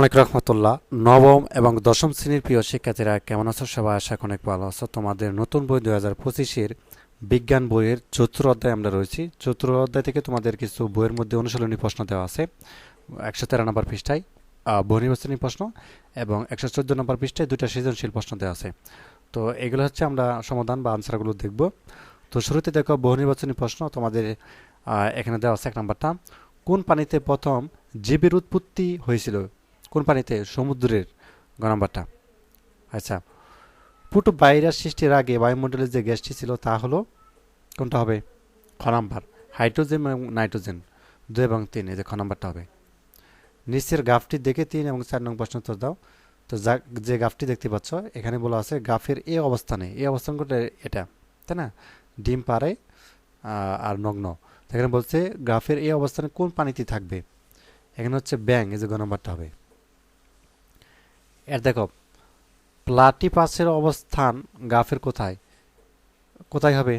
অনেক রহমতুল্লাহ। নবম এবং দশম শ্রেণির প্রিয় শিক্ষার্থীরা কেমন আছো? সবাই আশা অনেক ভালো আছো। তোমাদের নতুন বই দু হাজার পঁচিশের বিজ্ঞান বইয়ের চতুর্থ অধ্যায় আমরা রয়েছি। চতুর্থ অধ্যায় থেকে তোমাদের কিছু বইয়ের মধ্যে অনুশীলনী প্রশ্ন দেওয়া আছে। একশো তেরো নম্বর পৃষ্ঠায় আহ, বহু নির্বাচনী প্রশ্ন এবং একশো চোদ্দ নম্বর পৃষ্ঠায় দুটা সৃজনশীল প্রশ্ন দেওয়া আছে। তো এগুলো হচ্ছে আমরা সমাধান বা আনসারগুলো দেখব। তো শুরুতে দেখো বহু নির্বাচনী প্রশ্ন তোমাদের এখানে দেওয়া আছে এক নম্বরটা। কোন পানিতে প্রথম জীবের উৎপত্তি হয়েছিল? কোন পানিতে? সমুদ্রের গ নাম্বারটা আচ্ছা পুটু ভাইরাস সৃষ্টির আগে বায়ুমণ্ডলে যে গ্যাসটি ছিল তা হলো কোনটা হবে? খ নাম্বার, হাইড্রোজেন এবং নাইট্রোজেন। দুই এবং তিন, এই যে খ নাম্বারটা হবে। নিচের গাফটি দেখে তিন এবং চার নং প্রশ্ন উত্তর দাও। তো যা, যে গাফটি দেখতে পাচ্ছ, এখানে বলা আছে গাফের এ অবস্থানে। এই অবস্থান করতে এটা, তাই না? ডিম পারে আর নগ্ন। এখানে বলছে গ্রাফের এই অবস্থানে কোন পানিতে থাকবে? এখানে হচ্ছে ব্যাং এই যে গ নাম্বারটা হবে। এর দেখো, প্লাটিপাসের অবস্থান গাফের কোথায়? কোথায় হবে?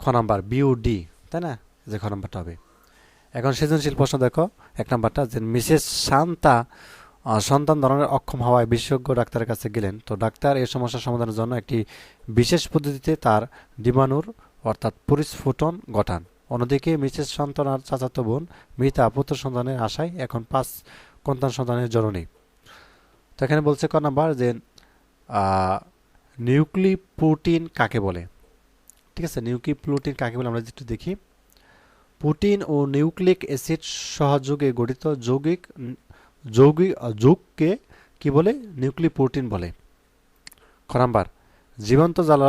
খ নাম্বার বিউডি তাই না? যে খ নাম্বারটা হবে। এখন সৃজনশীল প্রশ্ন দেখো, এক নাম্বারটা, যে মিসেস শান্তা সন্তান ধারণের অক্ষম হওয়ায় বিশেষজ্ঞ ডাক্তারের কাছে গেলেন। তো ডাক্তার এই সমস্যা সমাধানের জন্য একটি বিশেষ পদ্ধতিতে তার ডিমাণুর অর্থাৎ পরিস্ফুটন ঘটান অন্যদিকে মিসেস সন্তান আর চাচাতো বোন, মৃতা পুত্র সন্তানের আশায় এখন পাঁচ সন্তান সন্তানের জননী। তো এখানে বলছে ক নাম্বার যে নিউক্লিপ্রোটিন কাকে বলে? ঠিক আছে, নিউক্লিপ্রোটিন কাকে বলে আমরা একটু দেখি। প্রোটিন ও নিউক্লিক অ্যাসিড সহযোগে গঠিত যৌগিক যৌগিক, যৌগকে কি বলে? নিউক্লিপ্রোটিন বলে। খ নাম্বার, জীবন্ত জ্বালা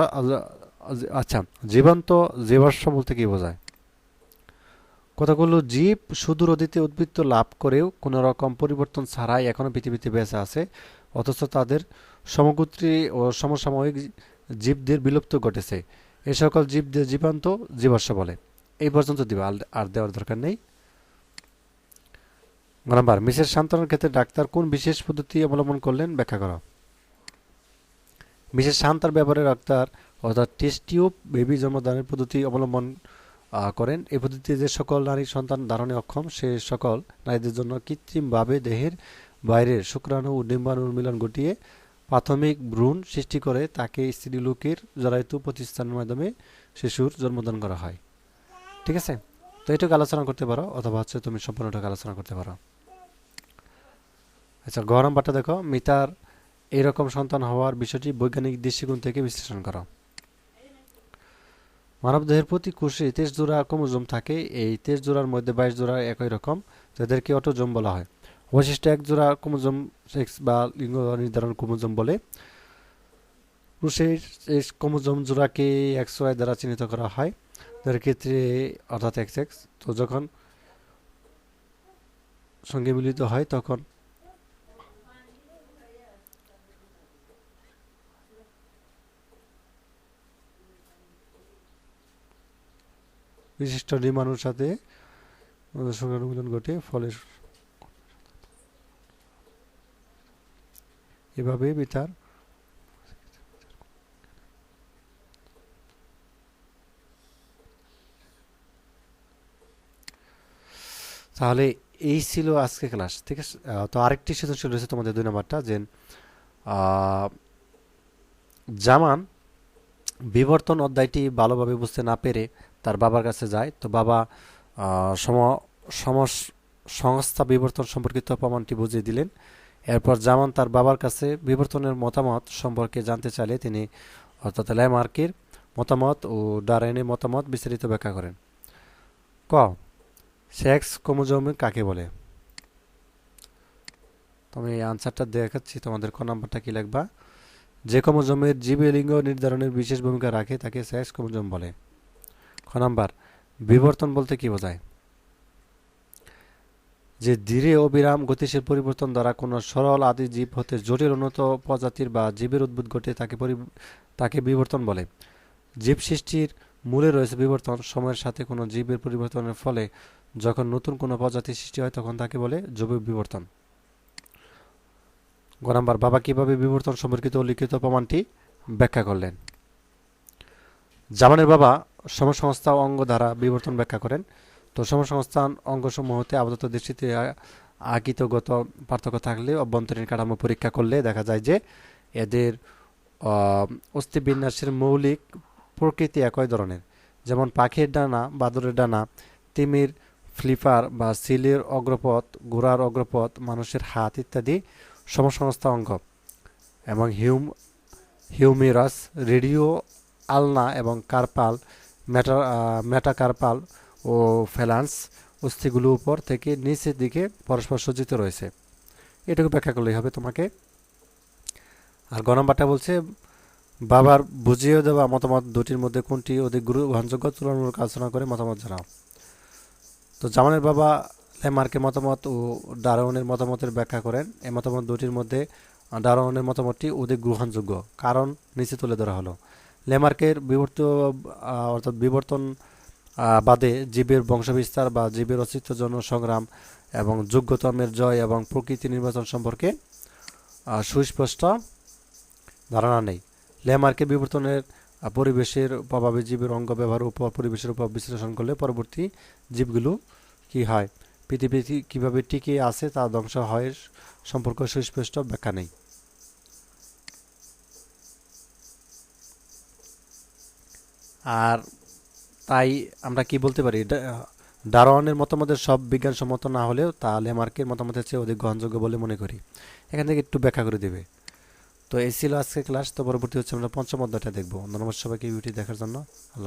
আচ্ছা জীবন্ত জীবাশ্ম বলতে কি বোঝায়? কতগুলো জীব সুদূর অতীতে উদ্বৃত্ত লাভ করেও কোনো রকম পরিবর্তন ছাড়াই এখনও পৃথিবীতে বেঁচে আছে, অথচ তাদের সমগোত্রী ও সমসাময়িক জীবদের বিলুপ্ত ঘটেছে। এ সকল জীবদের জীবান্ত জীবাশ্ম বলে। এই পর্যন্ত দিবা, আর- দেওয়ার দরকার নেই। নাম্বার, মিসেস শান্তনের ক্ষেত্রে ডাক্তার কোন বিশেষ পদ্ধতি অবলম্বন করলেন? ব্যাখ্যা করো। মিসেস শান্তার ব্যাপারে ডাক্তার অর্থাৎ টেস্ট টিউব বেবি জন্মদানের পদ্ধতি অবলম্বন করেন। এই পদ্ধতিতে যে সকল নারী সন্তান ধারণে অক্ষম, সে সকল নারীদের জন্য কৃত্রিমভাবে দেহের বাইরের শুক্রাণু ও ডিম্বাণুর মিলন ঘটিয়ে প্রাথমিক ভ্রূণ সৃষ্টি করে তাকে স্ত্রীলোকের জরায়ু প্রতিষ্ঠানের মাধ্যমে শিশুর জন্মদান করা হয়। ঠিক আছে? তো এটুকু আলোচনা করতে পারো, অথবা হচ্ছে তুমি সম্পূর্ণটাকে আলোচনা করতে পারো। আচ্ছা গ নাম্বারটা দেখো। মিতার এইরকম সন্তান হওয়ার বিষয়টি বৈজ্ঞানিক দৃষ্টিকোণ থেকে বিশ্লেষণ করো। মানবদেহের প্রতি কোষে তেইশ জোড়া ক্রোমোজোম থাকে। এই তেইশ জোড়ার মধ্যে বাইশ জোড়া একই রকম, যাদেরকে অটোজোম বলা হয়। অবশিষ্ট এক জোড়া ক্রোমোজোম সেক্স বা লিঙ্গ নির্ধারণ ক্রোমোজোম বলে। পুরুষের এই ক্রোমোজোম জোড়াকে এক্স ওয়াই দ্বারা চিহ্নিত করা হয়। যার ক্ষেত্রে অর্থাৎ এক্স এক্স তো যখন সঙ্গে মিলিত হয়, তখন বিশিষ্ট ডিমাণুর সাথে মিলন ঘটে, ফলে এভাবে বিতার তাহলে এই ছিল আজকে ক্লাস, ঠিক আছে? তো আরেকটি সৃজনশীল রয়েছে তোমাদের দুই নম্বরটা, যে জামান বিবর্তন অধ্যায়টি ভালোভাবে বুঝতে না পেরে তার বাবার কাছে যায়। তো বাবা সম সংস্থা বিবর্তন সম্পর্কিত প্রমাণটি বুঝিয়ে দিলেন। এরপর জামান তার বাবার কাছে বিবর্তনের মতামত সম্পর্কে জানতে চাইলে তিনি অর্থাৎ ল্যামার্কের মতামত ও ডারাইনের মতামত বিস্তারিত ব্যাখ্যা করেন। ক, সেক্স ক্রোমোজোম কাকে বলে? তুমি এই আনসারটা দেখাচ্ছি, তোমাদের ক নাম্বারটা কী লিখবা? যে ক্রোমোজোমের জীবে লিঙ্গ নির্ধারণের বিশেষ ভূমিকা রাখে তাকে সেক্স ক্রোমোজোম বলে। খ নাম্বার বিবর্তন বলতে কি বোঝায়? যে ধীরে অবিরাম গতিশীল পরিবর্তন দ্বারা কোনো সরল আদি জীব হতে জটিল উন্নত প্রজাতির বা জীবের উদ্ভিদ ঘটে তাকে তাকে বিবর্তন বলে। জীব সৃষ্টির মূলে রয়েছে বিবর্তন, সময়ের সাথে কোনো জীবের পরিবর্তনের ফলে যখন নতুন কোনো প্রজাতি সৃষ্টি হয় তখন তাকে বলে জৈবিক বিবর্তন। গ নাম্বার বাবা কীভাবে বিবর্তন সম্পর্কিত লিখিত প্রমাণটি ব্যাখ্যা করলেন? জামানের বাবা সমসংস্থা অঙ্গ দ্বারা বিবর্তন ব্যাখ্যা করেন। তো সমসংস্থান অঙ্গসমূহ হতে আপাতত দৃষ্টিতে আহ, আগিতগত পার্থক্য থাকলে অভ্যন্তরীণ কাঠামো পরীক্ষা করলে দেখা যায় যে এদের অস্থিবিন্যাসের মৌলিক প্রকৃতি একই ধরনের। যেমন পাখির ডানা বাদুরের ডানা তিমির ফ্লিপার বা সিলের অগ্রপথ ঘোড়ার অগ্রপথ মানুষের হাত ইত্যাদি সমসংস্থা অঙ্গ। এবং হিউম হিউমিরাস রেডিও আলনা এবং কার্পাল মেটা মেটাকার্পাল ও ফ্যালান্স অস্থিগুলো উপর থেকে নিচের দিকে পরস্পর সজ্জিত রয়েছে। এটুকু ব্যাখ্যা করলেই হবে তোমাকে। আর গ নম্বরটা বলছে, বাবার বুঝিয়ে দেওয়া মতামত দুটির মধ্যে কোনটি অধিক গুরু গ্রহণযোগ্য তুলনামূলক আলোচনা করে মতামত জানাও। তো জামানের বাবা ল্যামার্কের মতামত ও ডারওয়ানের মতামতের ব্যাখ্যা করেন। এই মতামত দুটির মধ্যে ডারওয়ানের মতামতটি অধিক গ্রহণযোগ্য, কারণ নিচে তুলে ধরা হলো। লেমার্কের বিবর্ত অর্থাৎ বিবর্তন বাদে জীবের বংশবিস্তার বা জীবের অস্তিত্বের জন্য সংগ্রাম এবং যোগ্যতমের জয় এবং প্রকৃতি নির্বাচন সম্পর্কে সুস্পষ্ট ধারণা নেই। লেমার্কের বিবর্তনের পরিবেশের প্রভাবে জীবের অঙ্গ ব্যবহার উপর পরিবেশের উপর বিশ্লেষণ করলে পরবর্তী জীবগুলো কি হয়? পৃথিবীতে কীভাবে টিকে আছে তা ধ্বংস হয় সম্পর্কে সুস্পষ্ট ব্যাখ্যা নেই। আর তাই আমরা কি বলতে পারি? ডারওয়ানের মতামতের সব বিজ্ঞানসম্মত না হলেও তা লেমার্কের মতামতের চেয়ে অধিক গ্রহণযোগ্য বলে মনে করি। এখান থেকে একটু ব্যাখ্যা করে দেবে। তো এই ছিল আজকে ক্লাস। তো পরবর্তী হচ্ছে আমরা পঞ্চম অধ্যায়টা দেখব। ধন্যবাদ সবাইকে ইউটিউব দেখার জন্য। আল্লাহ